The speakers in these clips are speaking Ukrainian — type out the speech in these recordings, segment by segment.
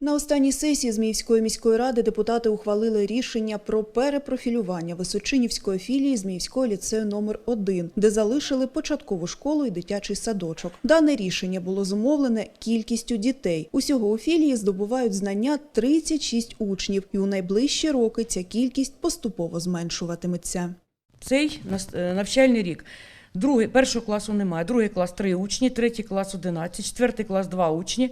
На останній сесії Зміївської міської ради депутати ухвалили рішення про перепрофілювання Височинівської філії Зміївського ліцею номер 1 де залишили початкову школу і дитячий садочок. Дане рішення було зумовлене кількістю дітей. Усього у філії здобувають знання 36 учнів, і у найближчі роки ця кількість поступово зменшуватиметься. Цей е, навчальний рік. Другий, першого класу немає, другий клас три учні, третій клас 11, четвертий клас два учні.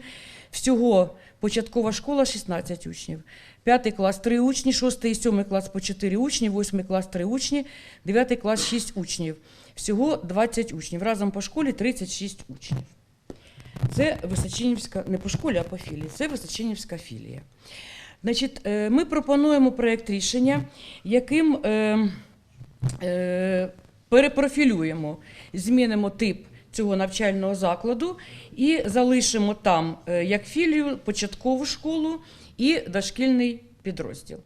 Всього початкова школа 16 учнів. П'ятий клас три учні, шостий і сьомий клас по 4 учні, восьмий клас три учні, дев'ятий клас 6 учнів. Всього 20 учнів. Разом по школі 36 учнів. Це Височинівська, не по школі, а по філії. Це Височинівська філія. Значить, е, ми пропонуємо проєкт рішення, яким е, е, перепрофілюємо, змінимо тип цього навчального закладу і залишимо там е, як філію початкову школу і дошкільний підрозділ.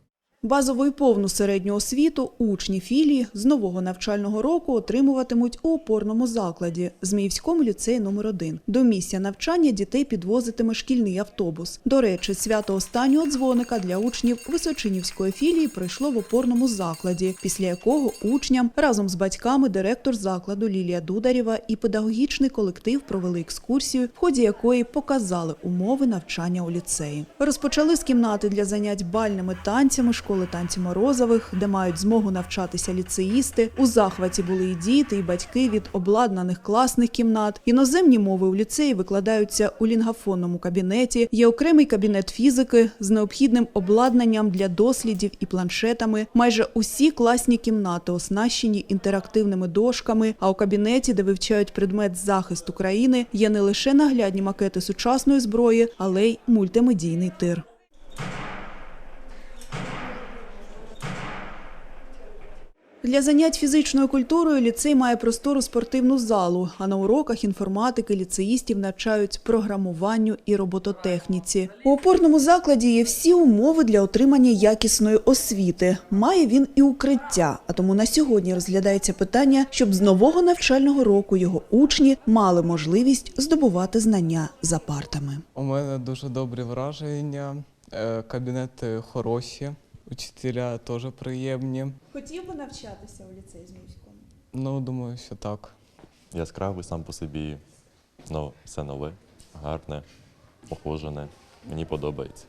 Базову і повну середню освіту учні філії з нового навчального року отримуватимуть у опорному закладі Зміївському ліцеї номер 1 До місця навчання дітей підвозитиме шкільний автобус. До речі, свято останнього дзвоника для учнів Височинівської філії пройшло в опорному закладі, після якого учням разом з батьками директор закладу Лілія Дударєва і педагогічний колектив провели екскурсію, в ході якої показали умови навчання у ліцеї. Розпочали з кімнати для занять бальними танцями школи танців Морозових, де мають змогу навчатися ліцеїсти. У захваті були і діти, і батьки від обладнаних класних кімнат. Іноземні мови у ліцеї викладаються у лінгафонному кабінеті. Є окремий кабінет фізики з необхідним обладнанням для дослідів і планшетами. Майже усі класні кімнати оснащені інтерактивними дошками. А у кабінеті, де вивчають предмет захист України, є не лише наглядні макети сучасної зброї, але й мультимедійний тир. Для занять фізичною культурою ліцей має простору спортивну залу, а на уроках інформатики ліцеїстів навчають програмуванню і робототехніці. У опорному закладі є всі умови для отримання якісної освіти. Має він і укриття, а тому на сьогодні розглядається питання, щоб з нового навчального року його учні мали можливість здобувати знання за партами. У мене дуже добрі враження, е, кабінети хороші, учителя теж приємні. Хотів би навчатися у ліцеї Зміївському? Ну, думаю, що так. яскравий сам по собі. Ну, все нове, гарне, ухожене. Мені подобається.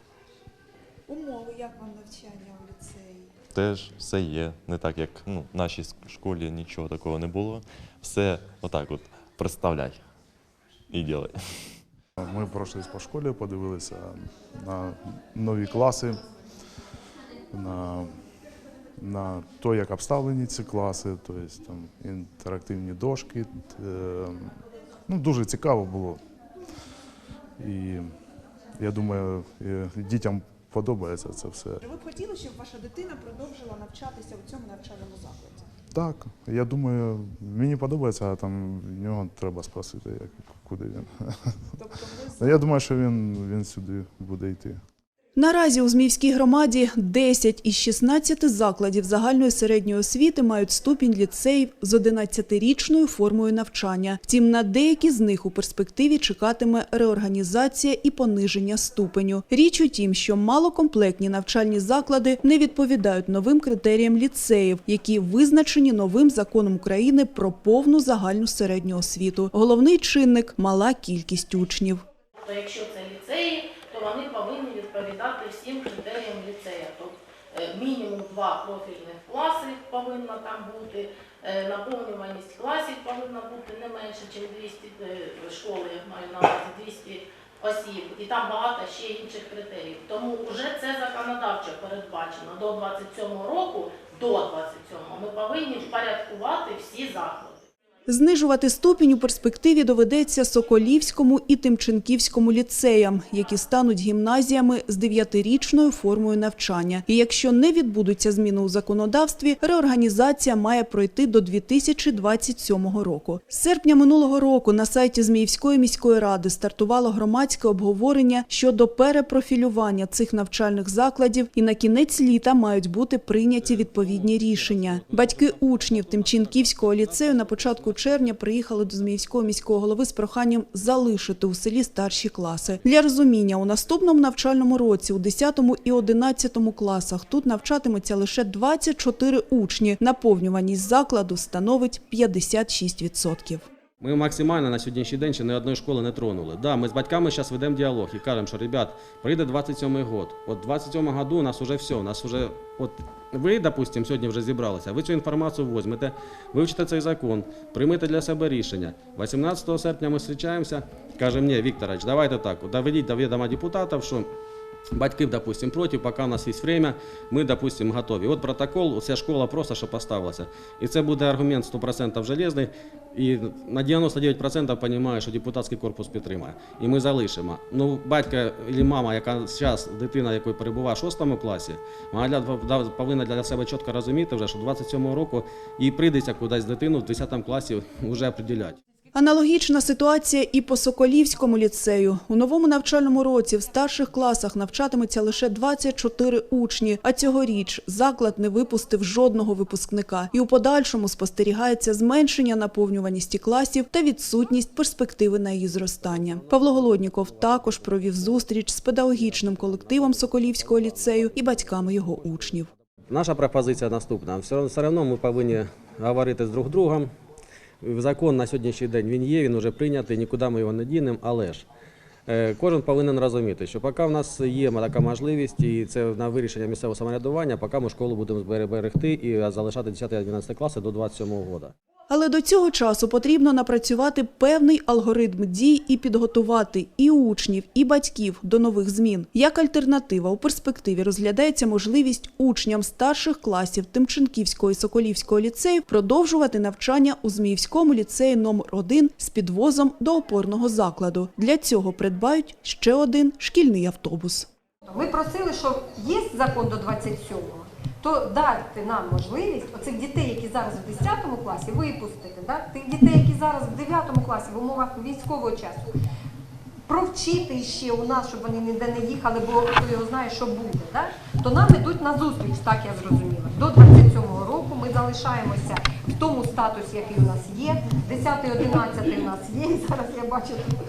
Умови, як вам навчання у ліцеї? Теж все є. Не так, як ну, в нашій школі нічого такого не було. Все отак от представляй і ділай. Ми пройшлись по школі, подивилися на нові класи, на, на те, як обставлені ці класи, тобто там інтерактивні дошки. Е, Ну, дуже цікаво було. І я думаю, дітям подобається це все. Ви б хотіли, щоб ваша дитина продовжила навчатися у цьому навчальному закладі? Так, я думаю, мені подобається, а там в нього треба спросити, як, куди він. Тобто ви Ну, Я думаю, що він, він сюди буде йти. Наразі у Зміївській громаді 10 із 16 закладів загальної середньої освіти мають ступінь ліцеїв з 11-річною формою навчання. Втім, на деякі з них у перспективі чекатиме реорганізація і пониження ступеню. Річ у тім, що малокомплектні навчальні заклади не відповідають новим критеріям ліцеїв, які визначені новим законом України про повну загальну середню освіту. Головний чинник мала кількість учнів. Якщо це ліцеї, то вони повинні відповідати всім критеріям ліцея. Тобто е, мінімум два профільних класи повинна там бути, е, наповнюваність класів повинна бути не менше, ніж 200 е, школи, я маю на увазі 200 осіб. І там багато ще інших критеріїв. Тому вже це законодавчо передбачено. До 27 року, до 27 ми повинні впорядкувати всі заклади. Знижувати ступінь у перспективі доведеться Соколівському і Тимченківському ліцеям, які стануть гімназіями з дев'ятирічною формою навчання. І якщо не відбудуться зміни у законодавстві, реорганізація має пройти до 2027 року. З серпня минулого року на сайті Зміївської міської ради стартувало громадське обговорення щодо перепрофілювання цих навчальних закладів, і на кінець літа мають бути прийняті відповідні рішення. Батьки учнів Тимченківського ліцею на початку червня приїхали до Зміївського міського голови з проханням залишити у селі старші класи. Для розуміння, у наступному навчальному році у 10 і 11 класах тут навчатиметься лише 24 учні. Наповнюваність закладу становить 56%. Ми максимально на сьогоднішній день ще ні одної школи не тронули. Да, ми з батьками зараз ведемо діалог і кажемо, що ребят, прийде 27-й год. От в 27-му году у нас вже все, у нас вже от ви, допустимо, сьогодні вже зібралися. Ви цю інформацію візьмете, вивчите цей закон, приймете для себе рішення. 18 серпня ми зустрічаємося, каже мені, Вікторович, давайте так, доведіть до відома депутатів, що Батьки, допустим, проти, поки у нас є время, ми, допустим, готові. От протокол, вся школа просто що поставилася. І це буде аргумент 100% железний. І на 99% розумію, що депутатський корпус підтримає. І ми залишимо. Ну, батько або мама, яка зараз, дитина, якої перебуває в 6 класі, вона повинна для себе чітко розуміти, вже, що 27 року їй прийдеться кудись дитину в 10 класі вже определяти. Аналогічна ситуація і по Соколівському ліцею. У новому навчальному році в старших класах навчатиметься лише 24 учні, а цьогоріч заклад не випустив жодного випускника. І у подальшому спостерігається зменшення наповнюваності класів та відсутність перспективи на її зростання. Павло Голодніков також провів зустріч з педагогічним колективом Соколівського ліцею і батьками його учнів. Наша пропозиція наступна. Все, одно ми повинні говорити з друг другом. Закон на сьогоднішній день він є, він вже прийнятий, нікуди ми його не дінемо, але ж е, кожен повинен розуміти, що поки в нас є така можливість, і це на вирішення місцевого самоврядування, поки ми школу будемо зберегти і залишати 10-11 класи до 27 року. Але до цього часу потрібно напрацювати певний алгоритм дій і підготувати і учнів, і батьків до нових змін. Як альтернатива у перспективі розглядається можливість учням старших класів Тимченківського і Соколівського ліцею продовжувати навчання у Зміївському ліцеї номер 1 з підвозом до опорного закладу. Для цього придбають ще один шкільний автобус. Ви просили, що є закон до 27-го, то дати нам можливість оцих дітей, які зараз в 10 класі, випустити, да? тих дітей, які зараз в 9 класі в умовах військового часу, провчити ще у нас, щоб вони ніде не їхали, бо хто його знає, що буде. Да? То нам ідуть на зустріч, так я зрозуміла. До 27-го року ми залишаємося в тому статусі, який у нас є. 10 11 у нас є. І зараз я бачу, тут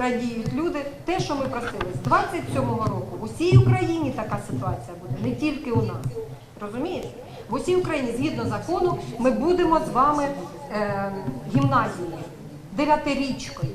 радіють люди. Те, що ми просили, з 27-го року в усій Україні така ситуація буде, не тільки у нас. Розумієш? В усій Україні, згідно закону, ми будемо з вами е, гімназією, дев'ятирічкою.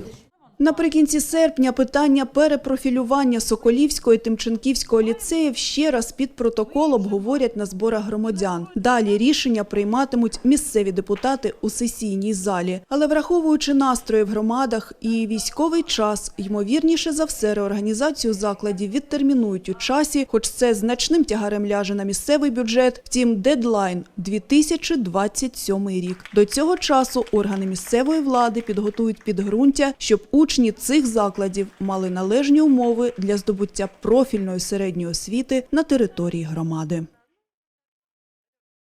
Наприкінці серпня питання перепрофілювання Соколівського і Тимченківського ліцеїв ще раз під протокол обговорять на зборах громадян. Далі рішення прийматимуть місцеві депутати у сесійній залі. Але враховуючи настрої в громадах і військовий час, ймовірніше за все, реорганізацію закладів відтермінують у часі, хоч це значним тягарем ляже на місцевий бюджет. Втім, дедлайн 2027 рік. До цього часу органи місцевої влади підготують підґрунтя, щоб учні цих закладів мали належні умови для здобуття профільної середньої освіти на території громади.